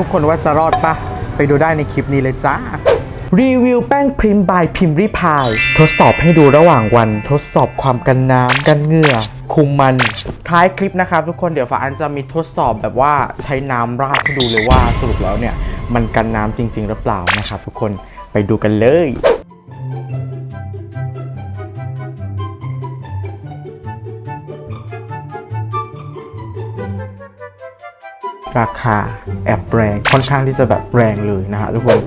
ทุกคนว่าจะรอดปะไปดูได้ในคลิปนี้เลยจ้า รีวิวแป้งพริมบายพิมรีพาย ทดสอบให้ดูระหว่างวัน ทดสอบความกันน้ำกันเหงื่อคุมมันท้ายคลิปนะครับทุกคนเดี๋ยวฝาอันจะมีทดสอบแบบว่าใช้น้ำราดให้ดูเลยว่าสรุปแล้วเนี่ย มันกันน้ำจริง ๆ หรือเปล่านะครับทุกคนไปดูกันเลย ราคาแอบแรงค่อนข้างที่จะแบบแรงเลยนะฮะทุกคน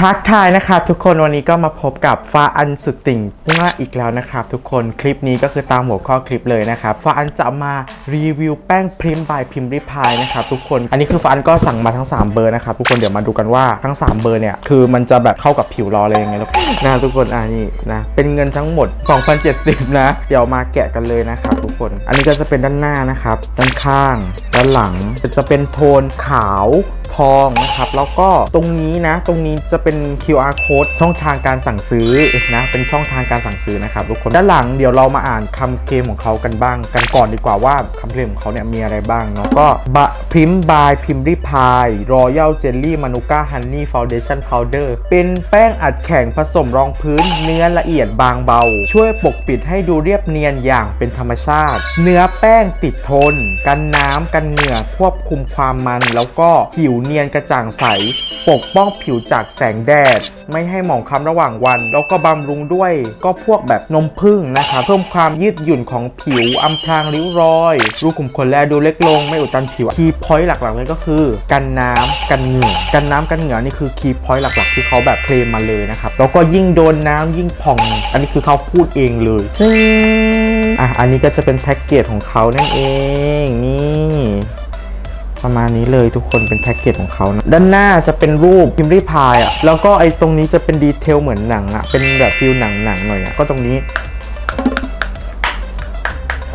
ทักทายนะครับทุกคนวันนี้ก็มาพบกับฟ้าอันสุดติ่งมาอีกแล้วนะครับทุกคนคลิปนี้ก็คือตามหัวข้อคลิปเลยนะครับฟ้าอันจะมารีวิวแป้งพิมพ์บายพิมพ์ริพายนะครับทุกคนอันนี้คือฟ้าอันก็สั่งมาทั้ง 3 เบอร์นะครับทุกคนเดี๋ยวมาดูกันว่าทั้ง 3 เบอร์เนี่ยคือมันจะแบบเข้ากับผิวรอะไรยังไงแล้วนะทุกคนอ่านี่นะเป็นเงินทั้งหมด 2,070 นะ เดี๋ยวมาแกะกันเลยนะครับทุกคน อันนี้ก็จะเป็นด้านหน้านะครับด้านข้าง ด้านหลังจะเป็นโทนนขาว ทองนะครับ แล้วก็ตรงนี้นะ ตรงนี้จะเป็น QR code ช่องทางการสั่งซื้อนะ เป็นช่องทางการสั่งซื้อนะครับทุกคน ด้านหลังเดี๋ยวเรามาอ่านคำเคลมของเขากันบ้าง กันก่อนดีกว่าว่าคำเคลมของเขาเนี่ยมีอะไรบ้างเนาะ ก็บะพิมบายพิมรีพายรอยัลเจลลี่มานูก้าฮันนี่ฟาวเดชั่นพาวเดอร์เป็นแป้งอัดแข็งผสมรองพื้น เนื้อละเอียดบางเบา ช่วยปกปิดให้ดูเรียบเนียนอย่างเป็นธรรมชาติ เนื้อแป้งติดทน กันน้ำกันเหงื่อควบคุมความมันแล้วก็ผิวเนียนกระจ่างใส ปกป้องผิวจากแสงแดด ไม่ให้หมองคล้ำระหว่างวัน แล้วก็บำรุงด้วย ก็พวกแบบนมผึ้งนะคะ เพิ่มความยืดหยุ่นของผิวอำพรางริ้วรอย รูขุมขนแลดูเล็กลง ไม่อุดตันผิวคีย์พอยต์หลักๆเลยก็คือ กันน้ำกันเหงื่อกันน้ำกันเหงื่อนี่คือคีย์พอยต์หลักๆ ที่เขาแบบเคลมมาเลยนะครับแล้วก็ยิ่งโดนน้ำยิ่งผ่อง อันนี้คือเขาพูดเองเลยซึ่งอะอันนี้ก็จะเป็นแพ็กเกจของเขานั่นเองนี่ ประมาณนี้เลยทุกคนเป็นแพ็กเกจของเขานะด้านหน้าจะเป็นรูปพิมพ์รีพายอะแล้วก็ไอ้ตรงนี้จะเป็นดีเทลเหมือนหนังอะเป็นแบบฟิลหนังหนังหน่อยอะก็ตรงนี้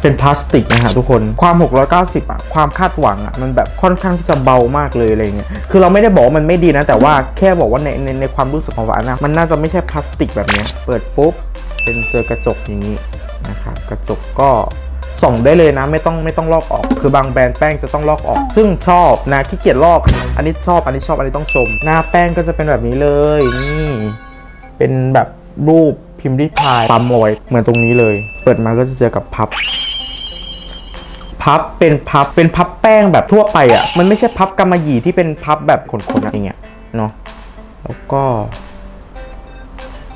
เป็นพลาสติกนะฮะทุกคนความ 690 อะ ความคาดหวังอะ มันแบบค่อนข้างที่จะเบามากเลยอะไรเงี้ยคือเราไม่ได้บอกว่ามันไม่ดีนะ แต่ว่าแค่บอกว่าในในในความรู้สึกของหวานนะมันน่าจะไม่ใช่พลาสติกแบบนี้ เปิดปุ๊บ เป็นเจอกระจกอย่างนี้นะครับกระจกก็ ส่งได้เลยนะไม่ต้องไม่ต้องลอกออก คือบางแบรนด์แป้งจะต้องลอกออก ซึ่งชอบนะขี้เกียจลอก อันนี้ชอบอันนี้ชอบอันนี้ต้องชม หน้าแป้งก็จะเป็นแบบนี้เลยนี่เป็นแบบรูปพิมพ์ริพายปั๊มเอาไว้เหมือนตรงนี้เลย เปิดมาก็จะเจอกับพับพับเป็นพับเป็นพับแป้งแบบทั่วไปอะ่ะมันไม่ใช่พับกำมะหยี่ที่เป็นพับแบบขนๆอะอย่างเงี้ยเนาะแล้วก็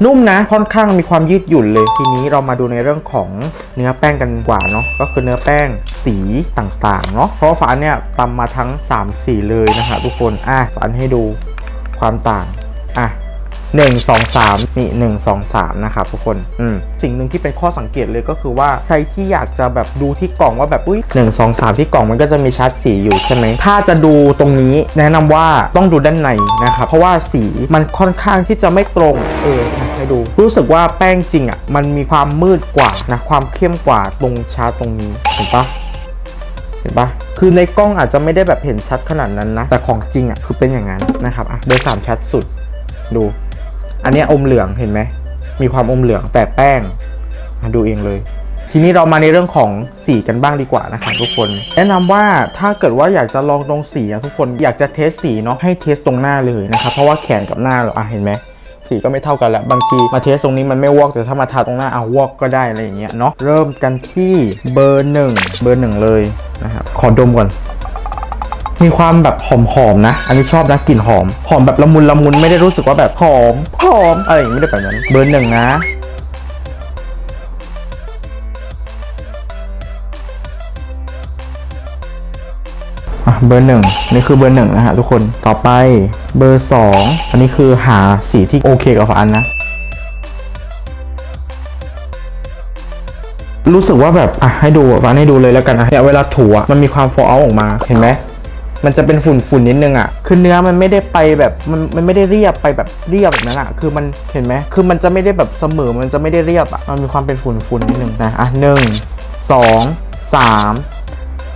นุ่มนะค่อนข้างมีความยืดหยุ่นเลย ทีนี้เรามาดูในเรื่องของเนื้อแป้งกันกว่าเนาะก็คือเนื้อแป้งสีต่างๆเนาะเพราะฝานเนี่ยตำมาทั้ง 3 สีเลยนะคะทุกคนอะฝานให้ดูความต่างอะ หนึ่งสองสามนี่หนึ่งสองสามนะครับทุกคนอืมสิ่งหนึ่งที่เป็นข้อสังเกตเลยก็คือว่าใครที่อยากจะแบบดูที่กล่องว่าแบบอุ้ยหนึ่งสองสามที่กล่องมันก็จะมีชาร์ตสีอยู่ใช่ไหมถ้าจะดูตรงนี้แนะนำว่าต้องดูด้านในนะครับเพราะว่าสีมันค่อนข้างที่จะไม่ตรงเออให้ดู รู้สึกว่าแป้งจริงอะมันมีความมืดกว่านะความเข้มกว่าตรงชาร์ตตรงนี้เห็นปะเห็นปะคือในกล้องอาจจะไม่ได้แบบเห็นชัดขนาดนั้นนะ แต่ของจริงอะคือเป็นอย่างนั้นนะครับอะเบอร์สามชัดสุดดู อันนี้อมเหลืองเห็นไหมมีความอมเหลืองแต่แป้งมาดูเองเลย ทีนี้เรามาในเรื่องของสีกันบ้างดีกว่านะครับทุกคน แนะนำว่าถ้าเกิดว่าอยากจะลองตรงสีอะทุกคนอยากจะเทสสีเนาะให้เทสตรงหน้าเลยนะครับเพราะว่าแขนกับหน้าเราอะเห็นไหมสีก็ไม่เท่ากันแล้วบางทีมาเทสตรงนี้มันไม่วอกแต่ถ้ามาทาตรงหน้าเอาวอกก็ได้อะไรอย่างเงี้ยเนาะเริ่มกันที่เบอร์หนึ่งเบอร์หนึ่งเลยนะครับขอดมก่อน มีความแบบหอมๆนะ อันนี้ชอบนะกลิ่นหอม หอมแบบละมุนละมุนไม่ได้รู้สึกว่าแบบหอมหอมอะไรอย่างงี้ไม่ได้แบบนั้น เบอร์หนึ่งนะอะเบอร์หนึ่งนี่คือเบอร์หนึ่งนะฮะทุกคนต่อไปเบอร์สองอันนี้คือหาสีที่โอเคกับฝาอันนะ รู้สึกว่าแบบอะให้ดูฝาอันให้ดูเลยแล้วกันนะเนี่ยเวลาถูอะมันมีความฟอเอาออกมาเห็นไหม มันจะเป็นฝุ่นฝุ่นนิดนึงอะ คือเนื้อมันไม่ได้ไปแบบมันมันไม่ได้เรียบไปแบบเรียบแบบนั้นอะ คือมันเห็นไหมคือมันจะไม่ได้แบบเสมอ มันจะไม่ได้เรียบอะ มันมีความเป็นฝุ่นฝุ่นนิดนึงนะอะหนึ่งสองสาม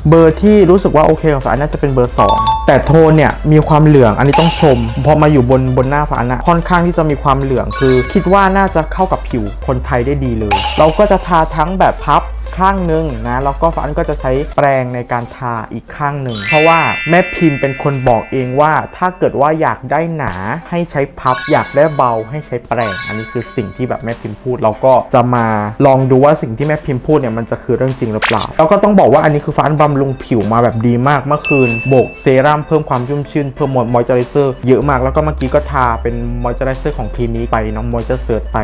เบอร์ที่รู้สึกว่าโอเคกับฝาน่าจะเป็นเบอร์ 2 แต่โทนเนี่ยมีความเหลืองอันนี้ต้องชม พอมาอยู่บนบนหน้าฝานะค่อนข้างที่จะมีความเหลืองคือ คิดว่าน่าจะเข้ากับผิวคนไทยได้ดีเลย เราก็จะทาทั้งแบบพับ ข้างหนึ่งนะแล้วก็ฟ้าอันก็จะใช้แปรงในการทาอีกข้างหนึ่งเพราะว่าแม่พิมพ์เป็นคนบอกเองว่า ถ้าเกิดว่าอยากได้หนาให้ใช้พับ อยากได้เบาให้ใช้แปรงอันนี้คือสิ่งที่แบบแม่พิมพ์พูดเราก็จะมาลองดูว่าสิ่งที่แม่พิมพ์พูดเนี่ยมันจะคือเรื่องจริงหรือเปล่าแล้วก็ต้องบอกว่าอันนี้คือฟ้าอันบำรุงผิวมาแบบดีมากเมื่อคืนโบกเซรั่มเพิ่มความชุ่มชื่นเพิ่มมอยเจอไรเซอร์เยอะมากแล้วก็เมื่อกี้ก็ทาเป็นมอยเจอไรเซอร์ของคลินิกไปน้องมอยเจอร์เซิร์ไป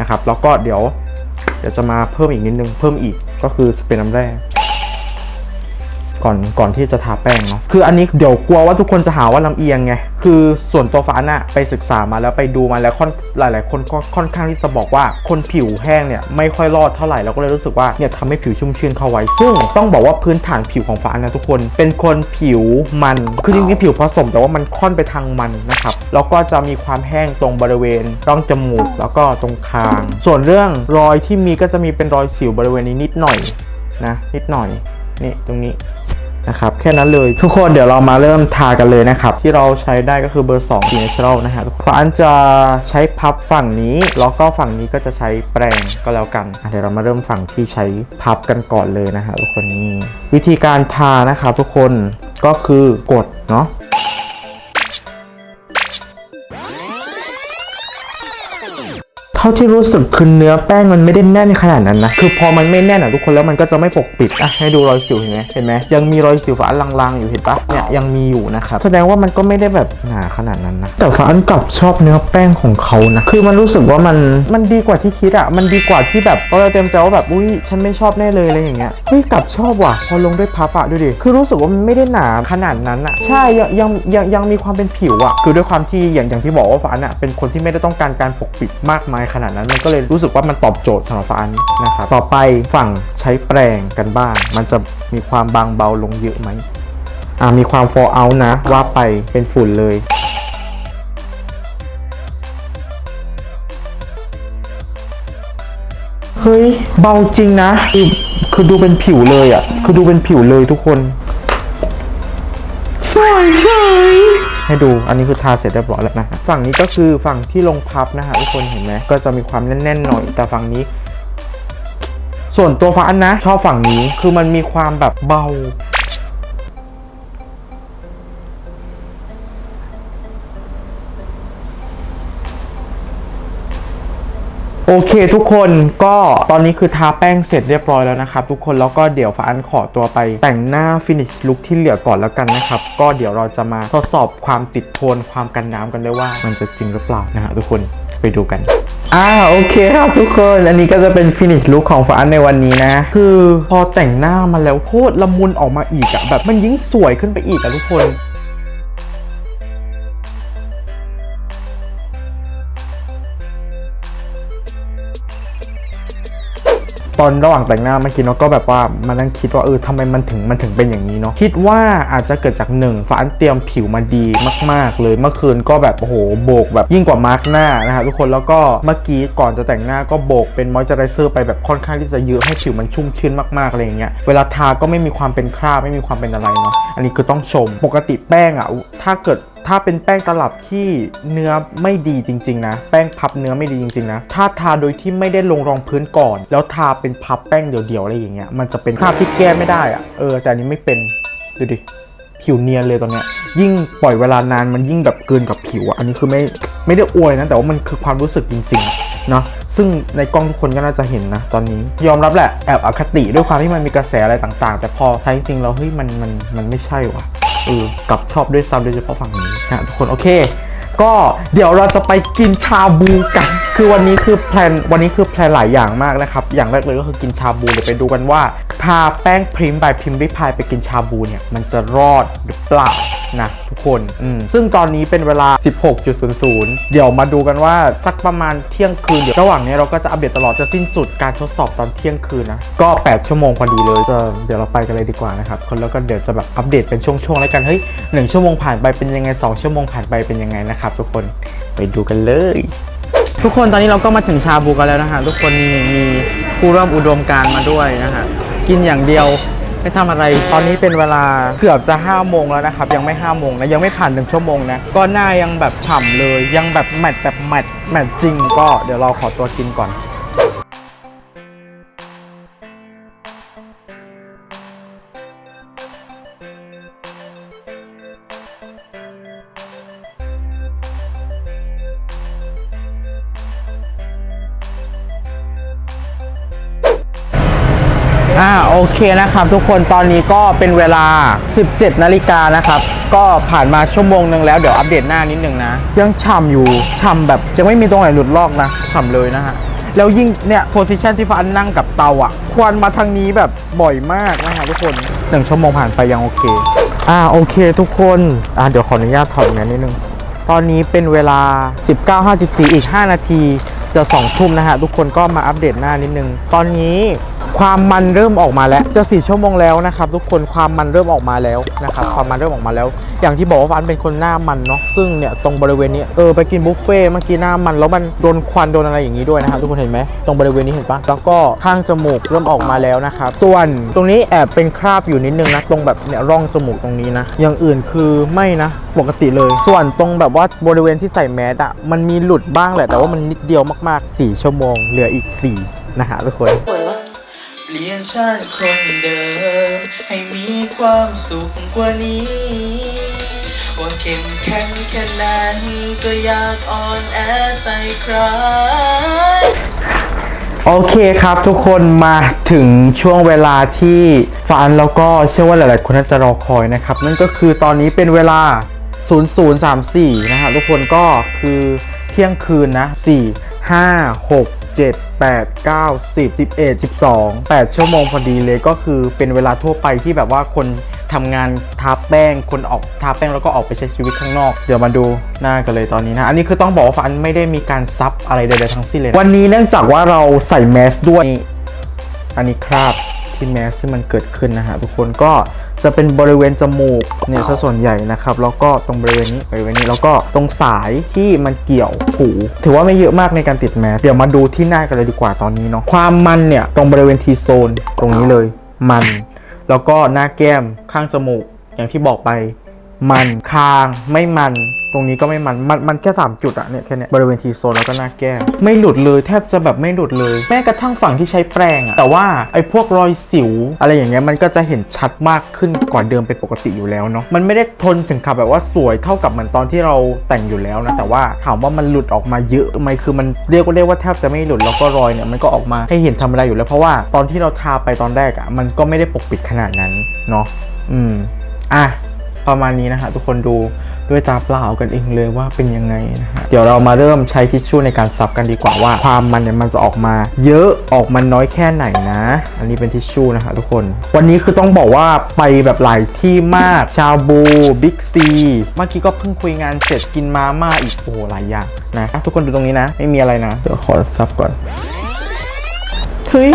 นะครับแล้วก็เดี๋ยว เดี๋ยวจะมาเพิ่มอีกนิดนึง เพิ่มอีกก็คือสเปรย์น้ำแร่ ก่อนก่อนที่จะทาแป้งเนาะคืออันนี้เดี๋ยวกลัวว่าทุกคนจะหาว่าลำเอียงไงคือส่วนตัวฟ้าน่ะไปศึกษามาแล้วไปดูมาแล้วค่อนหลาย ๆ คนก็ค่อนข้างที่จะบอกว่าคนผิวแห้งเนี่ยไม่ค่อยรอดเท่าไหร่เราก็เลยรู้สึกว่าเนี่ยทำให้ผิวชุ่มชื่นเข้าไว้ ซึ่งต้องบอกว่าพื้นฐานผิวของฟ้านะทุกคน เป็นคนผิวมันคือจริงๆผิวผสมแต่ว่ามันค่อนไปทางมันนะครับแล้วก็จะมีความแห้งตรงบริเวณร่องจมูกแล้วก็ตรงคาง ส่วนเรื่องรอยที่มีก็จะมีเป็นรอยสิวบริเวณนี้นิดหน่อยนะนิดหน่อยนี่ตรงนี้ นะครับแค่นั้นเลยทุกคนเดี๋ยวเรามาเริ่มทากันเลยนะครับ ที่เราใช้ได้ก็คือเบอร์2 Natural นะฮะทุกคนอันจะใช้พับฝั่งนี้ แล้วก็ฝั่งนี้ก็จะใช้แปรงก็แล้วกันเดี๋ยวเรามาเริ่มฝั่งที่ใช้พับกันก่อนเลยนะฮะทุกคนนี่วิธีการทานะครับทุกคนก็คือกดเนาะ ท่าที่รู้สึกคือเนื้อแป้งมันไม่ได้แน่นขนาดนั้นนะ คือพอมันไม่แน่นอะทุกคนแล้วมันก็จะไม่ปกปิดอะให้ดูรอยสิวเห็นไหมเห็นไหมยังมีรอยสิวฝาอันลางๆอยู่เห็นปะเนี่ยยังมีอยู่นะครับแสดงว่ามันก็ไม่ได้แบบหนาขนาดนั้นนะแต่ฝาอันกลับชอบเนื้อแป้งของเขานะคือมันรู้สึกว่ามันมันดีกว่าที่คิดอะมันดีกว่าที่แบบตอนเราเต็มใจว่าแบบอุ้ยฉันไม่ชอบแน่เลยอะไรอย่างเงี้ยเฮ้ยกลับชอบว่ะพอลงด้วยพับอะดูดิคือรู้สึกว่ามันไม่ได้หนาขนาดนั้นอะใช่ยังยังยังยังมีความเป็นผิวอะคือด้วยความที่อย่างอย่างที่บอกว่าฝาอันอะเป็นคนที่ไม่ได้ต้องการการปกปิดมากมายขนาดนั้น มันก็เลยรู้สึกว่ามันตอบโจทย์สำหรับฝาอันนะครับต่อไปฝั่งใช้แปรงกันบ้าง มันจะมีความบางเบาลงเยอะไหมอ่ามีความ fall out นะ ว่าไปเป็นฝุ่นเลยเฮ้ยเบาจริงนะ คือคือดูเป็นผิวเลยอะ คือดูเป็นผิวเลยทุกคนสวยเฉย ให้ดู อันนี้คือทาเสร็จเรียบร้อยแล้วนะฝั่งนี้ก็คือฝั่งที่ลงพับนะฮะทุกคนเห็นไหมก็จะมีความแน่นๆหน่อยแต่ฝั่งนี้ ส่วนตัวฟ้านนะชอบฝั่งนี้คือมันมีความแบบเบา โอเคทุกคนก็ตอนนี้คือทาแป้งเสร็จเรียบร้อยแล้วนะครับทุกคนแล้วก็เดี๋ยวฟ้าอันขอตัวไปแต่งหน้าฟินิชลุคที่เหลือก่อนแล้วกันนะครับ ก็เดี๋ยวเราจะมาทดสอบความติดโทนความกันน้ำกันด้วยว่า มันจะจริงหรือเปล่านะฮะทุกคนไปดูกันอ่าโอเคครับทุกคนอันนี้ก็จะเป็นฟินิชลุคของฟ้าอันในวันนี้นะ คือพอแต่งหน้ามาแล้วโคตรละมุนออกมาอีกอะแบบมันยิ่งสวยขึ้นไปอีกอะทุกคน ตอนระหว่างแต่งหน้าเมื่อกี้เนาะก็แบบว่ามานั่งคิดว่าเออทำไมมันถึงมันถึงเป็นอย่างนี้เนาะคิดว่าอาจจะเกิดจากหนึ่งฟ้านเตรียมผิวมาดีมาก ๆ เลยเมื่อคืนก็แบบโอ้โหโบกแบบยิ่งกว่ามาร์กหน้านะฮะทุกคนแล้วก็เมื่อกี้ก่อนจะแต่งหน้าก็โบกเป็นมอยเจอไรเซอร์ไปแบบค่อนข้างที่จะเยอะให้ผิวมันชุ่มชื้นมากๆอะไรอย่างเงี้ยเวลาทาก็ไม่มีความเป็นคราบไม่มีความเป็นอะไรเนาะอันนี้คือต้องชมปกติแป้งอะถ้าเกิด ถ้าเป็นแป้งตลับที่เนื้อไม่ดีจริง ๆ นะ แป้งพับเนื้อไม่ดีจริง ๆ นะ ถ้าทาโดยที่ไม่ได้ลงรองพื้นก่อน แล้วทาเป็นพับแป้งเดี่ยวๆอะไรอย่างเงี้ยมันจะเป็นคราบที่แก้ไม่ได้อะเออแต่อันนี้ไม่เป็นดูดิผิวเนียนเลยตอนเนี้ยยิ่งปล่อยเวลานานมันยิ่งแบบเกินกับผิวอะอันนี้คือไม่ไม่ได้อวยนะแต่ว่ามันคือความรู้สึกจริงๆเนาะ ซึ่งในกล้องทุกคนก็น่าจะเห็นนะตอนนี้ ยอมรับแหละแอบอคติด้วยความที่มันมีกระแสอะไรต่างๆ แต่พอใช้จริงๆแล้วเฮ้ยมันมันมันไม่ใช่ว่ะเออกลับชอบด้วยซ้ำโดยเฉพาะฝั่งนี้นะทุกคนโอเค ก็เดี๋ยวเราจะไปกินชาบูกัน คือวันนี้คือแพลนวันนี้คือแพลนหลายอย่างมากนะครับ อย่างแรกเลยก็คือกินชาบูเดี๋ยวไปดูกันว่า ทาแป้งพริมบายพิมพ์ริพายไปกินชาบูเนี่ย มันจะรอดหรือเปล่านะทุกคนอืมซึ่งตอนนี้เป็นเวลา 16.00 เดี๋ยวมาดูกันว่า สักประมาณเที่ยงคืน เดี๋ยวระหว่างนี้เราก็จะอัปเดตตลอดจะสิ้นสุดการทดสอบตอนเที่ยงคืนนะ ก็ 8 ชั่วโมงพอดีเลยจะเดี๋ยวเราไปกันเลยดีกว่านะครับ คนแล้วก็เดี๋ยวจะแบบอัปเดตเป็นช่วงๆแล้วกันเฮ้ยหนึ่งชั่วโมงผ่านไปเป็นยังไงสองชั่วโมงผ่านไปเป็นยังไงนะครับทุกคนไปดูกันเลย ทุกคนตอนนี้เราก็มาถึงชาบูกันแล้วนะฮะทุกคนนี่มีผู้ร่วมอุดมการณ์มาด้วยนะฮะ กินอย่างเดียว ไม่ทำอะไร ตอนนี้เป็นเวลาเกือบจะ5โมงแล้วนะครับ ยังไม่5โมงนะ ยังไม่ผ่านหนึ่งชั่วโมงนะ ก็หน้ายังแบบฉ่ำเลย ยังแบบแมทแบบแมทแมทจริง ก็เดี๋ยวเราขอตัวกินก่อน เคนะครับทุกคนตอนนี้ก็เป็นเวลา 17 นาฬิกานะครับ ก็ผ่านมาชั่วโมงหนึ่งแล้วเดี๋ยวอัปเดตหน้านิดนึงนะ ยังฉ่ำอยู่ฉ่ำแบบจะไม่มีตรงไหนหลุดลอกนะฉ่ำเลยนะฮะแล้วยิ่งเนี่ยโพสิชันที่ฟ้านั่งกับเตาอะ ควันมาทางนี้แบบบ่อยมากนะฮะทุกคนหนึ่งชั่วโมงผ่านไปยังโอเค อ่าโอเคทุกคนอ่าเดี๋ยวขออนุญาตถอดแมสนิดนึง ตอนนี้เป็นเวลา 19.54 อีก 5 นาทีจะ2ทุ่มนะฮะ ทุกคนก็มาอัปเดตหน้านิดนึง ตอนนี้ ความมันเริ่มออกมาแล้ว จะ4ชั่วโมงแล้วนะครับทุกคนความมันเริ่มออกมาแล้วนะครับความมันเริ่มออกมาแล้ว อย่างที่บอกว่าฟันเป็นคนหน้ามันเนาะซึ่งเนี่ยตรงบริเวณนี้เออไปกินบุฟเฟ่ต์เมื่อกี้หน้ามันแล้วมันโดนควันโดนอะไรอย่างนี้ด้วยนะครับทุกคนเห็นไหมตรงบริเวณนี้เห็นปะแล้วก็ข้างจมูกเริ่มออกมาแล้วนะครับส่วนตรงนี้แอบเป็นคราบอยู่นิดนึงนะตรงแบบเนี่ยร่องจมูกตรงนี้นะอย่างอื่นคือไม่นะปกติเลย ส่วนตรงแบบว่าบริเวณที่ใส่แมสอะมันมีหลุดบ้างแหละแต่ว่ามันนิดเดียวมากๆ 4 ชั่วโมงเหลืออีก4นะฮะทุกคน เปลี่ยนชาติคนเดิม ให้มีความสุขกว่านี้ว่าเข้มแข็งแค่ไหนก็อยากอ่อนแอใส่ใคร โอเคครับทุกคนมาถึงช่วงเวลาที่ฟันแล้วก็เชื่อว่าหลายๆ คนน่าจะรอคอยนะครับ นั่นก็คือตอนนี้เป็นเวลา 0034 นะฮะทุกคนก็คือเที่ยงคืนนะ 4 5 6 7 8 9 10 11 12 8 ชั่วโมงพอดีเลยก็คือเป็นเวลาทั่วไปที่แบบว่าคนทำงานทาแป้ง คนออกทาแป้งแล้วก็ออกไปใช้ชีวิตข้างนอก เดี๋ยวมาดูหน้ากันเลยตอนนี้นะ อันนี้คือต้องบอกว่าฟันไม่ได้มีการซับอะไรใดๆทั้งสิ้นเลย วันนี้เนื่องจากว่าเราใส่แมสด้วย อันนี้คราบที่แมสที่มันเกิดขึ้นนะฮะทุกคนก็ จะเป็นบริเวณจมูกเนี่ยซะส่วนใหญ่นะครับ แล้วก็ตรงบริเวณนี้บริเวณนี้แล้วก็ตรงสายที่มันเกี่ยวหู ถือว่าไม่เยอะมากในการติดแมสเดี๋ยวมาดูที่หน้ากันเลยดีกว่าตอนนี้เนาะความมันเนี่ยตรงบริเวณทีโซนตรงนี้เลยมัน แล้วก็หน้าแก้มข้างจมูกอย่างที่บอกไป มันคางไม่มันตรงนี้ก็ไม่มัน มันมันแค่ 3 จุดอะเนี่ยแค่เนี้ยบริเวณทีโซนแล้วก็หน้าแก้มไม่หลุดเลยแทบจะแบบไม่หลุดเลย แม้กระทั่งฝั่งที่ใช้แปรงอะแต่ว่าไอ้พวกรอยสิว อะไรอย่างเงี้ยมันก็จะเห็นชัดมากขึ้นกว่าเดิมเป็นปกติอยู่แล้วเนาะมันไม่ได้ทนถึงกับแบบว่าสวยเท่ากับเหมือนตอนที่เราแต่งอยู่แล้วนะแต่ว่าถามว่ามันหลุดออกมาเยอะไหมคือมันเรียกว่าเรียกว่าแทบจะไม่หลุดแล้วก็รอยเนี่ยมันก็ออกมาให้เห็นธรรมดาอยู่แล้วเพราะว่าตอนที่เราทาไปตอนแรกอะมันก็ไม่ได้ปกปิดขนาดนั้นเนาะอืมอะ ประมาณนี้นะฮะทุกคนดูด้วยตาเปล่ากันเองเลยว่าเป็นยังไงนะฮะเดี๋ยวเรามาเริ่มใช้ทิชชู่ในการซับกันดีกว่าว่า ความมันเนี่ยมันจะออกมา เยอะออกมาน้อยแค่ไหนนะ อันนี้เป็นทิชชู่นะฮะทุกคน วันนี้คือต้องบอกว่าไปแบบหลายที่มากชาบูบิ๊กซีเมื่อกี้ก็เพิ่งคุยงานเสร็จกินมาม่าอีกโอ้หลายอย่างนะอะทุกคนดูตรงนี้นะ ไม่มีอะไรนะเดี๋ยวขอซับก่อนเฮ้ย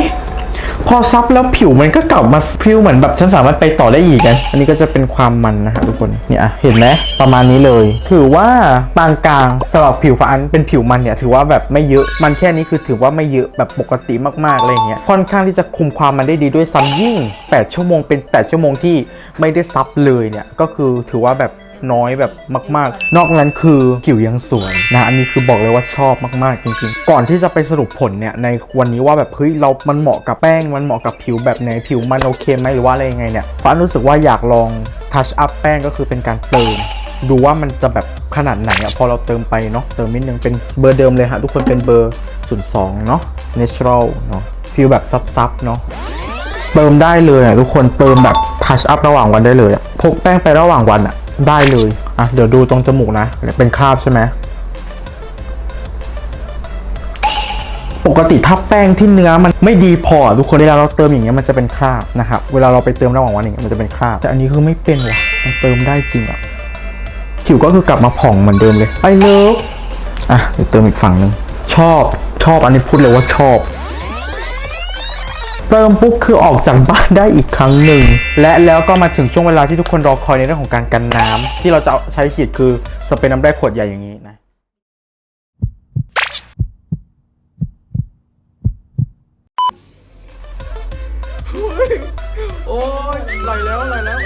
พอซับแล้วผิวมันก็กลับมาฟิลเหมือนแบบฉันสามารถไปต่อได้อีกกัน อันนี้ก็จะเป็นความมันนะฮะทุกคนเนี่ยเห็นไหมประมาณนี้เลย ถือว่าปานกลางสำหรับผิวฟ้าอันเป็นผิวมันเนี่ยถือว่าแบบไม่เยอะมันแค่นี้คือถือว่าไม่เยอะแบบปกติมากๆอะไรเงี้ยค่อนข้างที่จะคุมความมันได้ดีด้วยซ้ำยิ่ง 8 ชั่วโมงเป็น 8 ชั่วโมงที่ไม่ได้ซับเลยเนี่ยก็คือถือว่าแบบ น้อยแบบมาก ๆ นอกนั้นคือผิวยังสวยนะอันนี้คือบอกเลยว่าชอบมากๆจริงๆ ก่อนที่จะไปสรุปผลเนี่ยในวันนี้ว่าแบบเฮ้ยเรา มันเหมาะกับแป้ง มันเหมาะกับผิวแบบไหนผิวมันโอเคไหมหรือว่าอะไรยังไงเนี่ยฟ้ารู้สึกว่าอยากลองทัชอัพแป้งก็คือเป็นการเติมดูว่ามันจะแบบขนาดไหนอะพอเราเติมไปเนาะเติมนิดนึงเป็นเบอร์เดิมเลยฮะทุกคนเป็นเบอร์02เนาะ natural เนาะฟิลแบบซับๆเนาะเติมได้เลยอะทุกคนเติมแบบทัชอัพระหว่างวันได้เลยอะพกแป้งไประหว่างวันอะ ได้เลยอะเดี๋ยวดูตรงจมูกนะ เป็นคราบใช่ไหมปกติถ้าแป้งที่เนื้อมันไม่ดีพอทุกคนเวลาเราเติมอย่างเงี้ยมันจะเป็นคราบนะครับเวลาเราไปเติมระหว่างวันอย่างเงี้ยมันจะเป็นคราบแต่อันนี้คือไม่เป็นว่ะมันเติมได้จริงอะผิวก็คือกลับมาผ่องเหมือนเดิมเลยไอ้เลิฟอะเดี๋ยวเติมอีกฝั่งหนึ่งชอบชอบอันนี้พูดเลยว่าชอบ เติมปุ๊บคือออกจากบ้านได้อีกครั้งหนึ่ง และแล้วก็มาถึงช่วงเวลาที่ทุกคนรอคอยในเรื่องของการกันน้ำที่เราจะใช้ฉีดคือสเปรย์น้ำแร่ขวดใหญ่อย่างนี้นะโอ้ยไหลแล้วไหลแล้ว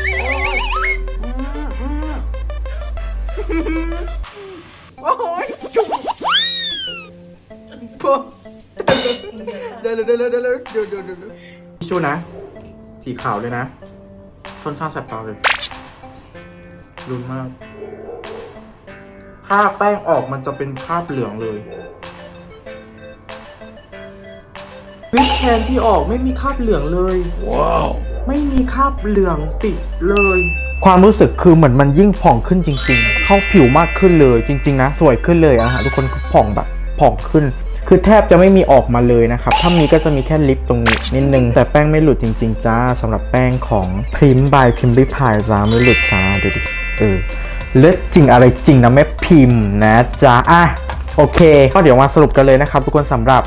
โอ้ยจุ๊บเดี๋ย เดี๋ยวเดี๋ยวเดี๋ยวเดี๋ยวเดี๋ยวเดี๋ยวเดี๋ยวทิชชู่นะ สีขาวเลยนะค่อนข้างแสบตาเลยรุนมาก ถ้าแป้งออกมันจะเป็นภาพเหลืองเลยเฮ้ยแทนที่ออกไม่มีคราบเหลืองเลย ว้าว ไม่มีคราบเหลืองติดเลย ความรู้สึกคือเหมือนมันยิ่งผ่องขึ้นจริง ๆ เข้าผิวมากขึ้นเลยจริง ๆ นะ สวยขึ้นเลยอะฮะทุกคนคือผ่องแบบผ่องขึ้น คือแทบจะไม่มีออกมาเลยนะครับ ถ้ามีก็จะมีแค่ลิปตรงนี้นิดนึง แต่แป้งไม่หลุดจริง ๆ จ้าสำหรับแป้งของพริมบายพิมพ์ริพายจ้าไม่หลุดจ้าดูดิ เออ เลิศจริงอะไรจริงนะแม่พิมพ์นะจ้าอะโอเค ก็เดี๋ยวมาสรุปกันเลยนะครับ ทุกคนสำหรับ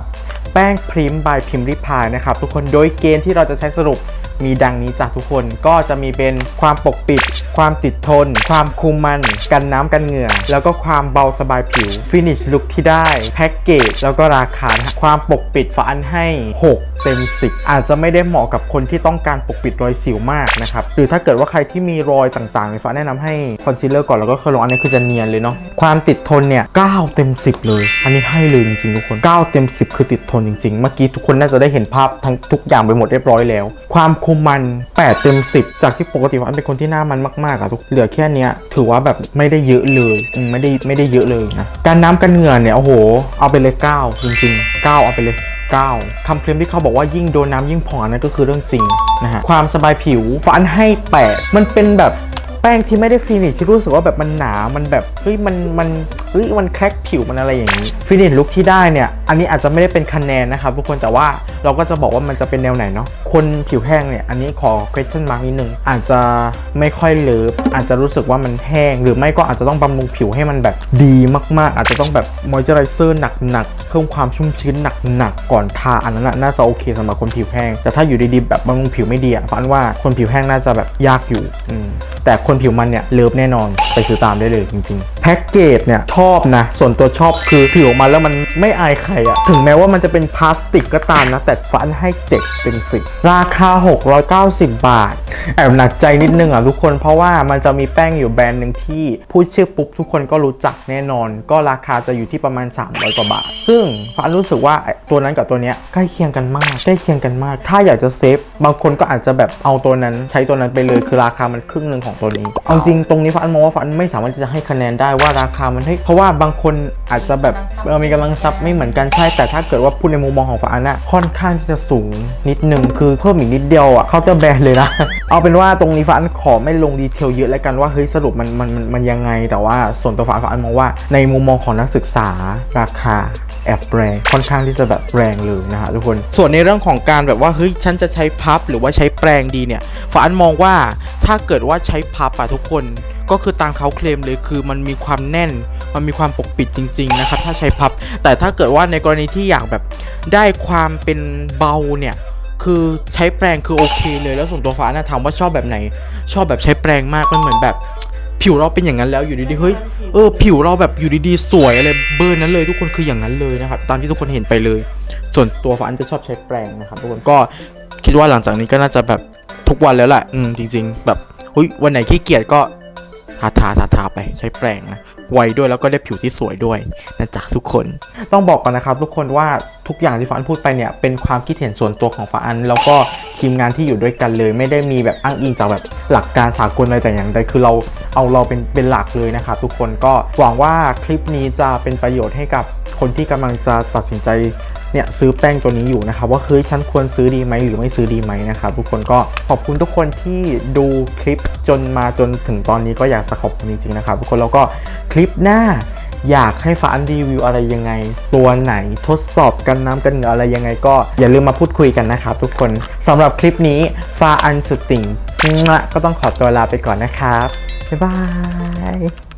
แป้งพริมบายพิมพ์ริพายนะครับทุกคนโดยเกณฑ์ที่เราจะใช้สรุปมีดังนี้จากทุกคนก็จะมีเป็นความปกปิด ความติดทน ความคุมมัน กันน้ำกันเหงื่อ แล้วก็ความเบาสบายผิวฟินิชลุคที่ได้แพ็กเกจแล้วก็ราคาความปกปิดฝาอันให้ 6 เต็ม 10 อาจจะไม่ได้เหมาะกับคนที่ต้องการปกปิดรอยสิวมากนะครับหรือถ้าเกิดว่าใครที่มีรอยต่างๆในฟ้าแนะนำให้คอนซีลเลอร์ก่อนแล้วก็เคอร์ลงอันนี้คือจะเนียนเลยเนาะความติดทนเนี่ย9เต็ม 10 เลย อันนี้ให้เลยจริงๆทุกคน 9 เต็ม 10 คือติดทนจริงๆ เมื่อกี้ทุกคนน่าจะได้เห็นภาพทั้งทุกอย่างไปหมดเรียบร้อยแล้ว ความคุมมัน 8 เต็ม 10 จากที่ปกติฟ้าเป็นคนที่หน้ามันมากๆอะทุกเหลือแค่เนี้ยถือว่าแบบไม่ได้เยอะเลยไม่ได้ไม่ได้เยอะเลยนะการน้ำกันเหงื่อเนี่ยโอ้โห เอาไปเลย9จริงๆ9เอาไปเลย9คำเคลมที่เขาบอกว่ายิ่งโดนน้ำยิ่งผ่อนนั่นก็คือเรื่องจริงนะฮะความสบายผิวฟันให้ 8 มันเป็นแบบ แป้งที่ไม่ได้ฟินิชที่รู้สึกว่าแบบมันหนา มันแบบเฮ้ยมันมันเฮ้ยมันแคร็กผิวมันอะไรอย่างนี้ฟินิชลุคที่ได้เนี่ย อันนี้อาจจะไม่ได้เป็นคะแนนนะครับทุกคนแต่ว่าเราก็จะบอกว่ามันจะเป็นแนวไหนเนาะคนผิวแห้งเนี่ยอันนี้ขอ question mark นิดนึงอาจจะไม่ค่อยเลิฟอาจจะรู้สึกว่ามันแห้ง หรือไม่ก็อาจจะต้องบำรุงผิวให้มันแบบดีมากๆ อาจจะต้องแบบมอยเจอไรเซอร์หนักๆเพิ่มความชุ่มชื้นหนักๆก่อนทาอันนั้นนะน่าจะโอเคสำหรับคนผิวแห้งแต่ถ้าอยู่ดีๆแบบบำรุงผิวไม่ดีอะฝันว่าคนผิวแห้งน่าจะแบบยากอยู่อืแต่คนนผิวมันเนี่ยเลิฟแน่นอนไปซื้อตามได้เลยจริง ๆ แพ็กเกจเนี่ยชอบนะ ส่วนตัวชอบคือถือออกมาแล้วมันไม่อายใครอะถึงแม้ว่ามันจะเป็นพลาสติกก็ตามนะ แต่ฝันให้เจ็ดเป็นสิราคา 690 บาท แอบหนักใจนิดนึงอะทุกคนเพราะว่ามันจะมีแป้งอยู่แบรนด์หนึ่งที่พูดชื่อปุ๊บทุกคนก็รู้จักแน่นอน ก็ราคาจะอยู่ที่ประมาณ 300กว่าบาท ซึ่งฟันรู้สึกว่าตัวนั้นกับตัวเนี้ยใกล้เคียงกันมากใกล้เคียงกันมาก ถ้าอยากจะเซฟบางคนก็อาจจะแบบเอาตัวนั้น ใช้ตัวนั้นไปเลยคือราคามันครึ่งหนึ่งของตัวนี้เอาจริงตรงนี้ฟันมองว่าฟันไม่สามารถจะให้คะแนนได้ว่าราคามันให้เพราะว่าบางคนอาจจะแบบเออมีกำลังทรัพย์ไม่เหมือนกันใช่แต่ถ้าเกิดว่าพูดในมุมมองของฟันอะค่อนข้างที่จะสูงนิดนึงคือเพิ่มอีกนิดเดียวอะเขาจะแบนเลยนะ เอาเป็นว่าตรงนี้ฟันขอไม่ลงดีเทลเยอะแล้วกันว่าเฮ้ยสรุปมันมันมันมันยังไง แต่ว่าส่วนตัวฟันฟันมองว่า ในมุมมองของนักศึกษาราคาแอบแรงค่อนข้างที่จะแบบแรงเลยนะฮะทุกคน ส่วนในเรื่องของการแบบว่าเฮ้ยฉันจะใช้พับหรือว่าใช้แปรงดีเนี่ยฝานมองว่าถ้าเกิดว่าใช้พับอะทุกคน ก็คือตามเขาเคลมเลยคือมันมีความแน่น มันมีความปกปิดจริง ๆ นะครับ ถ้าใช้พับ แต่ถ้าเกิดว่าในกรณีที่อยากแบบได้ความเป็นเบาเนี่ยคือใช้แปรงคือโอเคเลยแล้วส่วนตัวฟ้านะถามว่าชอบแบบไหน ชอบแบบใช้แปรงมากมันเหมือนแบบผิวเราเป็นอย่างนั้นแล้วอยู่ดีๆเฮ้ยเออผิวเราแบบอยู่ดีๆสวยอะไรเบอร์นั้นเลยทุกคนคืออย่างนั้นเลยนะครับตามที่ทุกคนเห็นไปเลย ส่วนตัวฟ้าจะชอบใช้แปรงนะครับทุกคนก็คิดว่าหลังจากนี้ก็น่าจะแบบทุกวันแล้วแหละอืมจริง ๆ แบบเฮ้ยวันไหนขี้เกียจก็าทาทาทาไปใช้แปรงนะไวด้วยแล้วก็ได้ผิวที่สวยด้วยนะจ๊ะทุกคน ต้องบอกก่อนนะครับ ทุกคนว่าทุกอย่างที่ฟ้าอันพูดไปเนี่ยเป็นความคิดเห็นส่วนตัวของฟ้าอันแล้วก็ทีมงานที่อยู่ด้วยกันเลย ไม่ได้มีแบบอ้างอิงจากแบบหลักการสากลอะไรแต่อย่างใดคือเราเอาเราเป็นเป็นหลักเลยนะครับทุกคนก็หวังว่าคลิปนี้จะเป็นประโยชน์ให้กับคนที่กำลังจะตัดสินใจ เนี่ยซื้อแป้งตัวนี้อยู่นะครับว่าเฮ้ยฉันควรซื้อดีไหมหรือไม่ซื้อดีไหมนะครับทุกคนก็ขอบคุณทุกคนที่ดูคลิปจนมาจนถึงตอนนี้ก็อยากจะขอบคุณจริงๆนะครับทุกคนแล้วก็คลิปหน้าอยากให้ฟ้าอันรีวิวอะไรยังไง ตัวไหนทดสอบกันน้ำกันเหงื่ออะไรยังไง ก็อย่าลืมมาพูดคุยกันนะครับทุกคนสำหรับคลิปนี้ฟ้าอันสุดติ่งก็ต้องขอตัวลาไปก่อนนะครับบ๊ายบาย